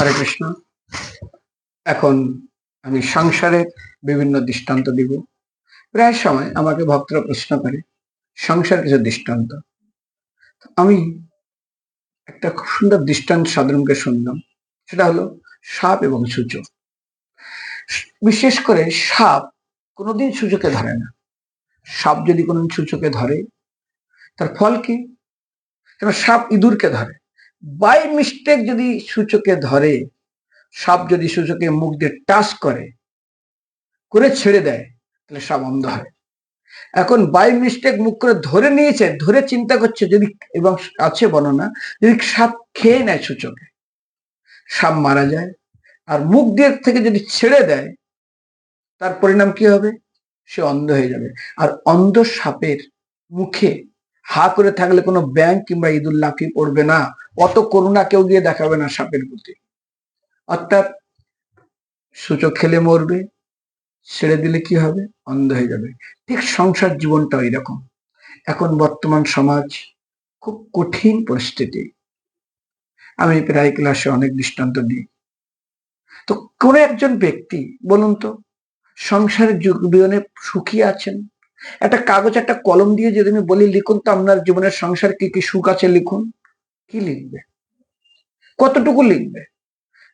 হরে কৃষ্ণ। এখন আমি সংসারের বিভিন্ন দৃষ্টান্ত দিব। প্রায় সময় আমাকে ভক্তরা প্রশ্ন করে, সংসার কিছু দৃষ্টান্ত? আমি একটা খুব সুন্দর দৃষ্টান্ত সাধারণকে শুনলাম, সেটা হলো সাপ এবং সূচক বিশেষ করে সাপ কোনোদিন সূচকে ধরে না। সাপ যদি কোনো সূচকে ধরে, তার ফল কি? সাপ ইঁদুরকে ধরে। বাই মিস্টেক যদি সূচকে ধরে, সাপ যদি সূচকে মুখ দিয়ে টাচ করে করে ছেড়ে দেয়, তাহলে সাপ অন্ধ হয়। এখন বাই মিস্টেক মুখ করে ধরে নিয়েছে, ধরে চিন্তা করছে যদি, এবং আছে বর্ণনা, যদি সাপ খেয়ে নেয় সূচকে, সাপ মারা যায়, আর মুখ দিয়ে থেকে যদি ছেড়ে দেয়, তার পরিণাম কি হবে? সে অন্ধ হয়ে যাবে। আর অন্ধ সাপের মুখে হা করে থাকলে কোনো ব্যাংক কিংবা ইঁদুর লাফিয়ে পড়বে না। অত করুণা কেউ গিয়ে দেখাবে না সাপের প্রতি। অর্থাৎ সূচক খেলে মরবে, ছেড়ে দিলে কি হবে? অন্ধ হয়ে যাবে। ঠিক সংসার জীবনটা এরকম। এখন বর্তমান সমাজ খুব কঠিন পরিস্থিতি। আমি প্রায় ক্লাসে অনেক দৃষ্টান্ত দিই। তো কোন একজন ব্যক্তি, বলুন তো সংসারের জীবনে সুখী আছেন? একটা কাগজ, একটা কলম দিয়ে যদি আমি বলি, লিখুন তো আপনার জীবনের সংসার, কি কি সুখ আছে লিখুন। কি লিখবে? কতটুকু লিখবে?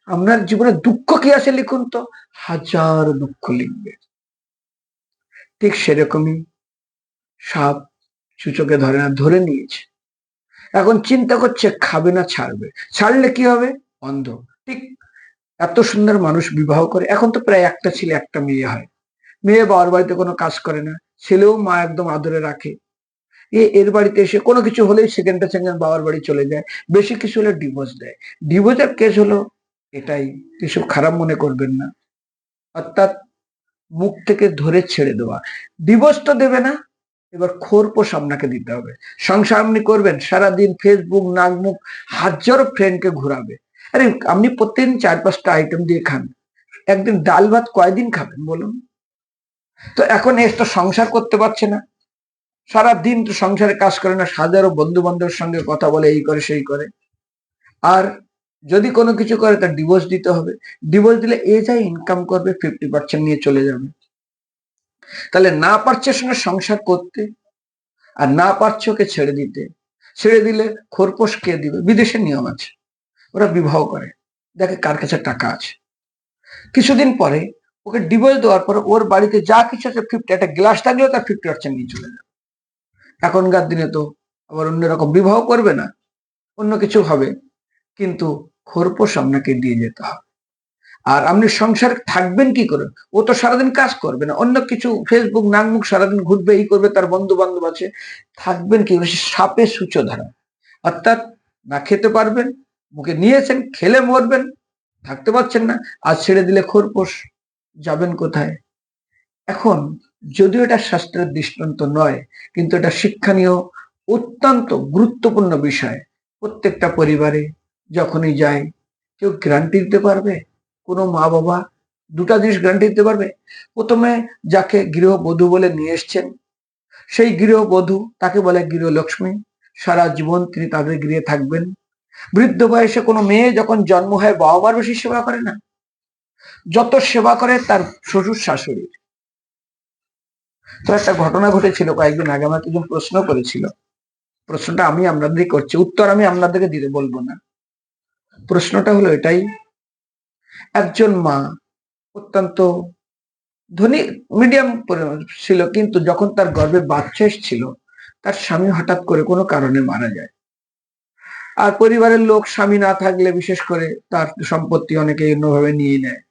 আপনার জীবনে দুঃখ কি আছে লিখুন তো? হাজার দুঃখ লিখবে। ঠিক সেরকমই সাপ সূচকে ধরে না, ধরে নিয়েছে। এখন চিন্তা করছে, খাবে না, ছাড়বে। ছাড়লে কি হবে? অন্ধ। ঠিক এত সুন্দর মানুষ বিবাহ করে, এখন তো প্রায় একটা ছেলে, একটা মেয়ে হয়। মেয়ে বাবার বাড়িতে কোনো কাজ করে না। ছেলেও মা একদম আদরে রাখে। এ, এর বাড়িতে এসে কোনো কিছু হলেই সেকেন্ডে সেকেন্ড বাবার বাড়ি চলে যায়। বেশি কিছু হলে ডিভোর্স দেয়। ডিভোর্সের কেস হলো এটাই কিছু খারাপ মনে করবেন না। অর্থাৎ মুখ থেকে ধরে ছেড়ে দেওয়া। ডিভোর্স তো দেবে না, এবার খোরপোশ আপনাকে দিতে হবে। সংসার আপনি করবেন, সারাদিন ফেসবুক নাকমুখ, হাজারো ফ্রেন্ডকে ঘুরাবে। আরে, আপনি প্রতিদিন চার পাঁচটা আইটেম দিয়ে খান। একদিন ডাল ভাত কয়দিন খাবেন বলুন? তো এখন এস তো সংসার করতে পারছে না। সারা দিন তো সংসারে কাজ করে না হাজারো বন্ধু বান্ধবের সঙ্গে কথা বলে, এই করে, সেই করে। আর যদি কোনো কিছু করে, তার ডিভোর্স দিতে হবে। ডিভোর্স দিলে এ যাই ইনকাম করবে ফিফটি পার্সেন্ট নিয়ে চলে যাবে। তাহলে না পারছে সঙ্গে সংসার করতে, আর না পারছে ওকে ছেড়ে দিতে। ছেড়ে দিলে খোরপোশ কে দিবে? বিদেশের নিয়ম আছে। ওরা বিবাহ করে। দেখে কার কাছে টাকা আছে। কিছুদিন পরে ওকে ডিভোর্স দেওয়ার পরে ওর বাড়িতে যা কিছু আছে ফিফটি একটা গ্লাস থাকলেও তার ফিফটি পার্সেন্ট নিয়ে চলে যাবে এখনকার দিনে তো আবার অন্যরকম বিবাহ করবে না, অন্য কিছু হবে, কিন্তু খোরপোশ আপনাকে দিয়ে যেতে হবে। আর আপনি সংসার থাকবেন কি করে? ও তো সারাদিন কাজ করবে না, অন্য কিছু ফেসবুক নাকমুখ সারাদিন ঘুরবে এই করবে, তার বন্ধু বান্ধব আছে, থাকবেন কি করে? সাপে সূচো ধারা। অর্থাৎ না খেতে পারবেন, মুখে নিয়েছেন, খেলে মরবেন, থাকতে পারছেন না, আর ছেড়ে দিলে খোরপোশ। যাবেন কোথায়? এখন, যদিও এটা শাস্ত্রের দৃষ্টান্ত নয়, কিন্তু এটা শিক্ষণীয়, অত্যন্ত গুরুত্বপূর্ণ বিষয়। প্রত্যেকটা পরিবারে যখনই যায়, কেউ গ্যারান্টি দিতে পারবে? কোনো মা বাবা দুটা জিনিস গ্যারান্টি দিতে পারবে? প্রথমে যাকে গৃহবধূ বলে নিয়ে এসছেন, সেই গৃহবধূ তাকে বলে গৃহলক্ষ্মী। সারা জীবন তিনি তাদের গৃহে থাকবেন। বৃদ্ধ বয়সে কোনো মেয়ে যখন জন্ম হয় বাবা মার বেশি সেবা করে না। যত সেবা করে তার শ্বশুর শাশুড়ির তো একটা ঘটনা ঘটেছিল কয়েকদিন আগে, আমাকে একজন প্রশ্ন করেছিল। প্রশ্নটা আমি আপনাদেরই করছি, উত্তর আমি আপনাদেরকে দিতে বলব না। প্রশ্নটা হলো এটাই, একজন মা অত্যন্ত ধনী মিডিয়াম ছিল, কিন্তু যখন তার গর্ভে বাচ্চা এসেছিল, তার স্বামী হঠাৎ করে কোনো কারণে মারা যায়। আর পরিবারের লোক স্বামী না থাকলে বিশেষ করে তার সম্পত্তি অনেকে অন্যভাবে নিয়ে নেয়।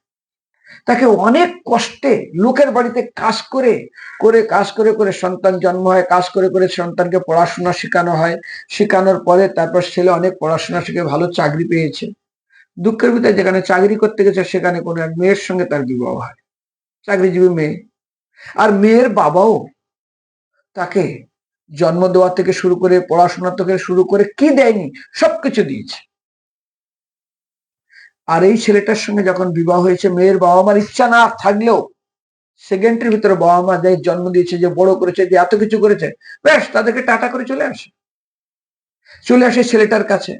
তাকে অনেক কষ্টে লোকের বাড়িতে কাজ করে করে, কাজ করে করে সন্তান জন্ম হয়, কাজ করে করে সন্তানকে পড়াশোনা শেখানো হয়। শেখানোর পরে তারপর ছেলে অনেক পড়াশোনা শিখে ভালো চাকরি পেয়েছে। দুঃখের ভিতরে যেখানে চাকরি করতে গেছে, সেখানে কোনো এক মেয়ের সঙ্গে তার বিবাহ হয়। চাকরিজীবী মেয়ে। আর মেয়ের বাবাও তাকে জন্ম দেওয়া থেকে শুরু করে, পড়াশোনা থেকে শুরু করে কি দেয়নি, সবকিছু দিয়েছে। আর এই ছেলেটার সঙ্গে যখন বিবাহ হয়েছে, মেয়ের বাবা মার ইচ্ছা না থাকলেও সেকেন্ডের ভিতরে বাবা মা যাই জন্ম দিয়েছে, যে বড় করেছে, যে এত কিছু করেছে, ব্যাস, তাদেরকে টাটা করে চলে আসে। চলে আসে ছেলেটার কাছে।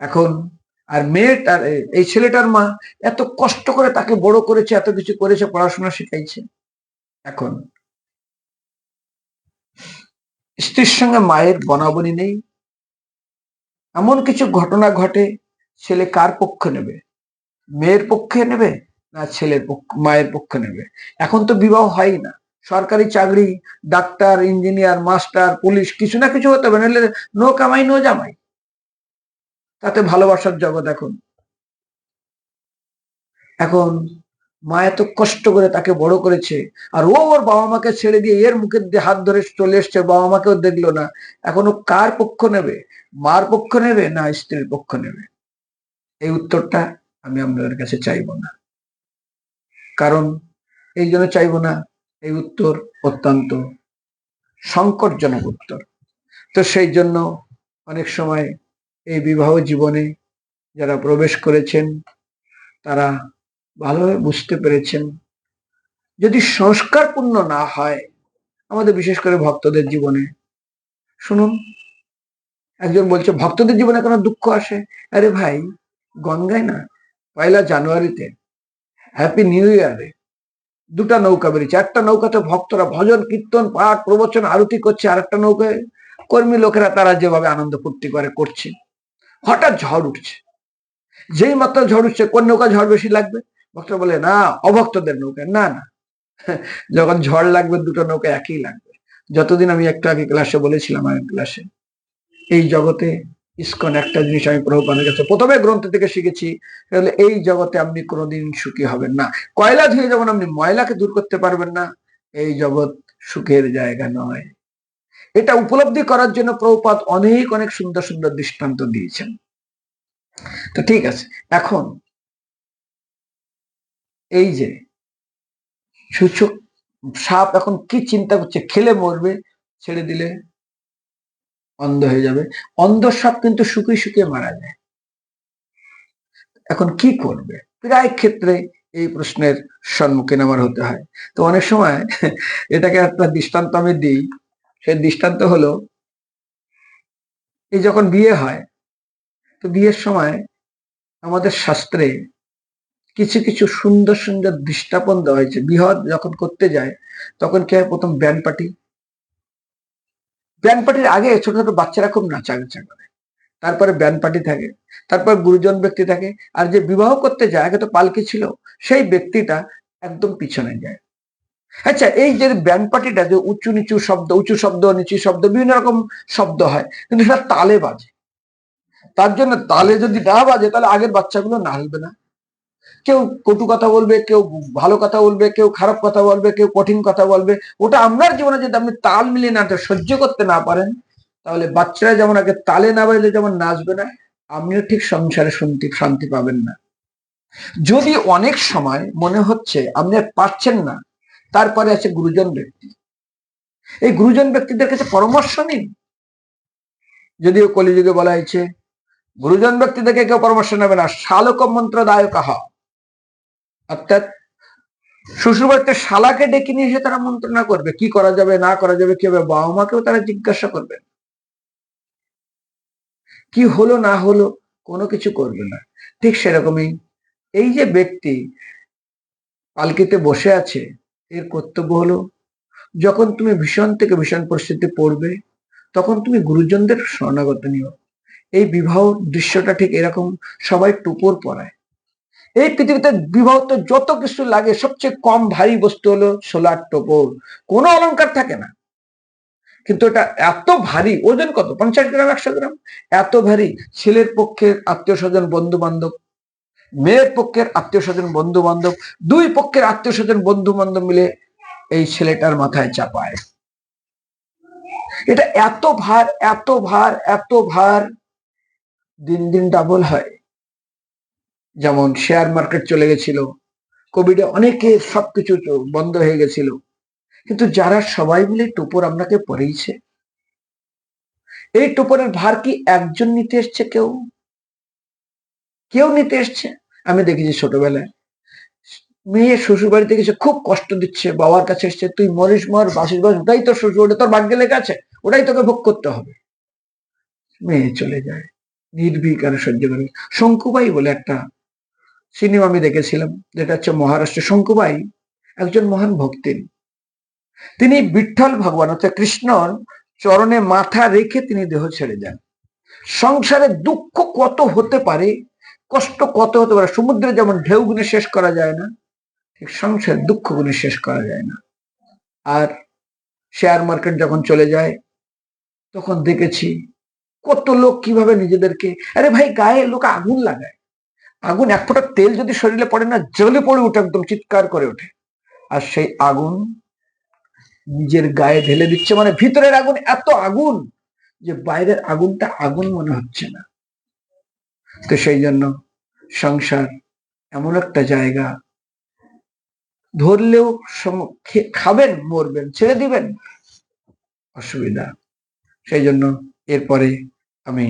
এখন আর মেয়েটার, এই ছেলেটার মা এত কষ্ট করে তাকে বড় করেছে, এত কিছু করেছে, পড়াশোনা শিখাইছে। এখন স্ত্রীর সঙ্গে মায়ের বনাবনি নেই। এমন কিছু ঘটনা ঘটে ছেলে কার পক্ষ নেবে? মেয়ের পক্ষে নেবে না ছেলের পক্ষ, মায়ের পক্ষে নেবে? এখন তো বিবাহ হয় না। সরকারি চাকরি, ডাক্তার, ইঞ্জিনিয়ার, মাস্টার, পুলিশ, কিছু না কিছু হতে হবে, নাহলে নো কামাই, নো জামাই। তাতে ভালোবাসার জগৎ এখন। এখন মা এত কষ্ট করে তাকে বড় করেছে, আর ও ওর বাবা মাকে ছেড়ে দিয়ে এর মুখের দিয়ে হাত ধরে চলে এসছে, বাবা মাকেও দেখল না। এখন ও কার পক্ষ নেবে? মার পক্ষ নেবে না স্ত্রীর পক্ষ নেবে? এই উত্তরটা আমি আপনাদের কাছে চাইব না। কারণ এই জন্য চাইব না, এই উত্তর অত্যন্ত সংকটজনক উত্তর। তো সেই জন্য অনেক সময় এই বিবাহ জীবনে যারা প্রবেশ করেছেন, তারা ভালোভাবে বুঝতে পেরেছেন, যদি সংস্কারপূর্ণ না হয় আমাদের বিশেষ করে ভক্তদের জীবনে, শুনুন, একজন বলছে, ভক্তদের জীবনে কোনো দুঃখ আসে? আরে ভাই গঙ্গায় না, পয়লা জানুয়ারিতে। হ্যাপি নিউ ইয়ারে দুটা নৌকা বেরিয়েছে, একটা নৌকাতে ভক্তরা ভজন, কীর্তন, পাঠ, প্রবচন, আরতি করছে আর একটা নৌকায় কর্মী লোকেরা তারা যেভাবে আনন্দ ফুর্তি করে করছে। হঠাৎ ঝড় উঠছে। যেই মাত্র ঝড় উঠছে, কোন নৌকা ঝড় বেশি লাগবে? ভক্তরা বলে, না, অভক্তদের নৌকা। না না। যখন ঝড় লাগবে, দুটো নৌকা একই লাগবে। যতদিন আমি একটু আগে ক্লাসে বলেছিলাম আগের ক্লাসে, এই জগতে ইস্কন একটা জিনিস আমি প্রভুপানের কাছে প্রথমে গ্রন্থ থেকে শিখেছি, তাহলে এই জগতে আপনি কোনোদিন সুখী হবেন না। কয়লা ধুয়ে যেমন আপনি ময়লাকে দূর করতে পারবেন না, এই জগৎ সুখের জায়গা নয়। এটা উপলব্ধি করার জন্য প্রভুপাত অনেক অনেক সুন্দর সুন্দর দৃষ্টান্ত দিয়েছেন। তো ঠিক আছে, এখন এই যে সূচক সাপ এখন কি চিন্তা করছে? খেলে মরবে, ছেড়ে দিলে অন্ধ হয়ে যাবে। অন্ধ সাপ কিন্তু শুকিয়ে শুকিয়ে মারা যায়। এখন কি করবে? প্রায় ক্ষেত্রে এই প্রশ্নের সম্মুখীন আমার হতে হয়। তো অনেক সময় এটাকে একটা দৃষ্টান্ত আমি দিই। সেই দৃষ্টান্ত হলো, এই যখন বিয়ে হয়, তো বিয়ের সময় আমাদের শাস্ত্রে কিছু কিছু সুন্দর সুন্দর দৃষ্টাপন দেওয়া হয়েছে। বৃহৎ যখন করতে যায়, তখন কি হয়? প্রথম ব্যান্ড পার্টি ব্যান্ড পার্টির আগে ছোট ছোট বাচ্চারা খুব নাচা নাচাগাচা করে। তারপরে ব্যান্ড পার্টি থাকে, তারপর গুরুজন ব্যক্তি থাকে, আর যে বিবাহ করতে যায়, আগে তো পালকি ছিল, সেই ব্যক্তিটা একদম পিছনে যায়। আচ্ছা এই যে ব্যান্ড পার্টিটা যে উঁচু নিচু শব্দ, উঁচু শব্দ, নিচু শব্দ, বিভিন্ন রকম শব্দ হয়, কিন্তু সেটা তালে বাজে। তার জন্য তালে যদি না বাজে, তাহলে আগের বাচ্চাগুলো নাচবে না। কেউ কটু কথা বলবে, কেউ ভালো কথা বলবে, কেউ খারাপ কথা বলবে, কেউ কঠিন কথা বলবে, ওটা আপনার জীবনে যদি আপনি তাল মিলিয়ে না, সহ্য করতে না পারেন, তাহলে বাচ্চারা যেমন আগে তালে না বাজলে যেমন নাচবে না, আপনিও ঠিক সংসারে শান্তি শান্তি পাবেন না। যদি অনেক সময় মনে হচ্ছে আপনি আর পারছেন না, তারপরে আছে গুরুজন ব্যক্তি। এই গুরুজন ব্যক্তিদের কাছে পরামর্শ নিন। যদিও কলিযুগে বলা হয়েছে, গুরুজন ব্যক্তি থেকে কেউ পরামর্শ নেবে না শালক মন্ত্রদায়ক হ অর্থাৎ শ্বশুরবাড়িতে শালাকে ডেকে নিয়ে এসে তারা মন্ত্রণা করবে, কি করা যাবে, না করা যাবে, কি হবে, বাবা মাকেও তারা জিজ্ঞাসা করবে। কি হলো, না হলো, কোনো কিছু করবে না। ঠিক সেরকমই এই যে ব্যক্তি পালকিতে বসে আছে, এর কর্তব্য হলো, যখন তুমি ভীষণ থেকে ভীষণ পরিস্থিতি পড়বে, তখন তুমি গুরুজনদের শরণাগত নিও। এই বিবাহ দৃশ্যটা ঠিক এরকম সবাই টুপোর পরায়। এই পৃথিবীতে বিবাহ তো যত কিছু লাগে, সবচেয়ে কম ভারী বস্তু হলো সোলার টোপর। কোনো অলংকার থাকে না। কিন্তু এটা এত ভারী, ওজন কত? পঞ্চাশ গ্রাম, একশো গ্রাম? এত ভারী। ছেলের পক্ষের আত্মীয় স্বজন বন্ধু বান্ধব মেয়ের পক্ষের আত্মীয় স্বজন বন্ধু বান্ধব দুই পক্ষের আত্মীয় স্বজন বন্ধু বান্ধব মিলে এই ছেলেটার মাথায় চাপায়। এটা এত ভার এত ভার এত ভার, দিন দিন ডাবল হয়। যেমন শেয়ার মার্কেট চলে গেছিল কোভিডে অনেকে সবকিছু বন্ধ হয়ে গেছিল। কিন্তু যারা সবাই মিলে টোপর আপনাকে পরেইছে? এই টোপরের ভার কি একজন নিতে এসছে কেউ? কেউ নিতে এসছে? আমি দেখেছি ছোটবেলায়। মেয়ে শ্বশুর বাড়িতে গেছে, খুব কষ্ট দিচ্ছে, বাবার কাছে এসছে, তুই মরিস, মর বাসিস বাস ওটাই তোর শ্বশুর, ওটা তোর ভাগ্যে লেগে আছে, ওটাই তোকে ভোগ করতে হবে। মেয়ে চলে যায় নির্ভীকারে সহ্য করে শঙ্কুবাই বলে একটা সিনেমা আমি দেখেছিলাম, যেটা হচ্ছে মহারাষ্ট্রের শঙ্কুবাই, একজন মহান ভক্তিন তিনি বিঠ্ঠল ভগবান, অর্থাৎ কৃষ্ণর চরণে মাথা রেখে তিনি দেহ ছেড়ে যান। সংসারে দুঃখ কত হতে পারে, কষ্ট কত হতে পারে, সমুদ্রে যেমন ঢেউ গুনে শেষ করা যায় না, ঠিক সংসার দুঃখ গুনে শেষ করা যায় না। আর শেয়ার মার্কেট যখন চলে যায়, তখন দেখেছি কত লোক কীভাবে নিজেদেরকে, আরে ভাই, গায়ে লোক আগুন লাগায়। আগুন এক ফোঁটা তেল যদি শরীরে পড়ে না, জ্বলে পড়ে ওঠে একদম চিৎকার করে ওঠে। আর সেই আগুন নিজের গায়ে ঢেলে দিচ্ছে। মানে ভিতরের আগুন এত আগুন যে বাইরের আগুনটা আগুন মনে হচ্ছে না। তো সেই জন্য সংসার এমন একটা জায়গা। ধরলেও খাবেন, মরবেন, ছেড়ে দিবেন। অসুবিধা। সেই জন্য এরপরে আমি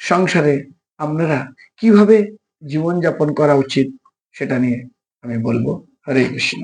সংসারে আপনারা কীভাবে জীবনযাপন করা উচিত সেটা নিয়ে আমি বলব। হরে কৃষ্ণ।